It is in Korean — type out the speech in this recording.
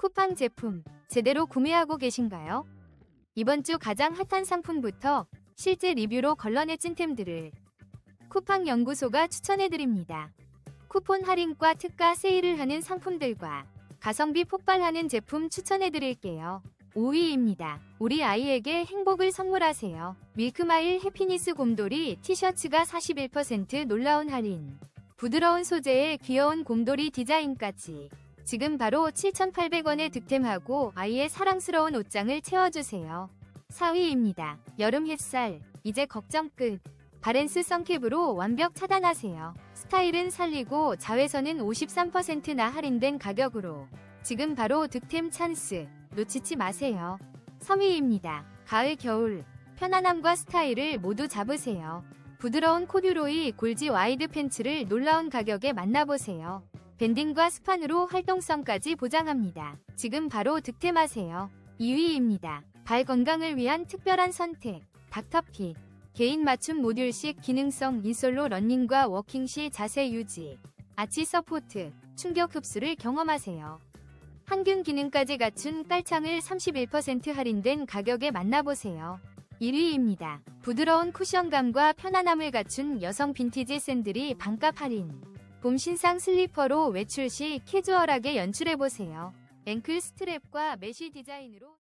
쿠팡 제품 제대로 구매하고 계신가요? 이번 주 가장 핫한 상품부터 실제 리뷰로 걸러내 찐템들을 쿠팡 연구소가 추천해드립니다. 쿠폰 할인과 특가 세일을 하는 상품들과 가성비 폭발하는 제품 추천해드릴게요. 5위입니다. 우리 아이에게 행복을 선물하세요. 밀크마일 해피니스 곰돌이 티셔츠가 41% 놀라운 할인. 부드러운 소재의 귀여운 곰돌이 디자인까지. 지금 바로 7,800원에 득템하고 아이의 사랑스러운 옷장을 채워주세요. 4위입니다. 여름 햇살. 이제 걱정 끝. 바렌스 선캡으로 완벽 차단하세요. 스타일은 살리고 자외선은 53%나 할인된 가격으로 지금 바로 득템 찬스 놓치지 마세요. 3위입니다. 가을 겨울 편안함과 스타일을 모두 잡으세요. 부드러운 코듀로이 골지 와이드 팬츠를 놀라운 가격에 만나보세요. 밴딩과 스판으로 활동성까지 보장합니다. 지금 바로 득템하세요. 2위입니다. 발 건강을 위한 특별한 선택 닥터핏 개인 맞춤 모듈식 기능성 인솔로 러닝과 워킹 시 자세 유지, 아치 서포트, 충격 흡수를 경험하세요. 항균 기능까지 갖춘 깔창을 31% 할인된 가격에 만나보세요. 1위입니다. 부드러운 쿠션감과 편안함을 갖춘 여성 빈티지 샌들이 반값 할인. 봄 신상 슬리퍼로 외출 시 캐주얼하게 연출해보세요. 앵클 스트랩과 메쉬 디자인으로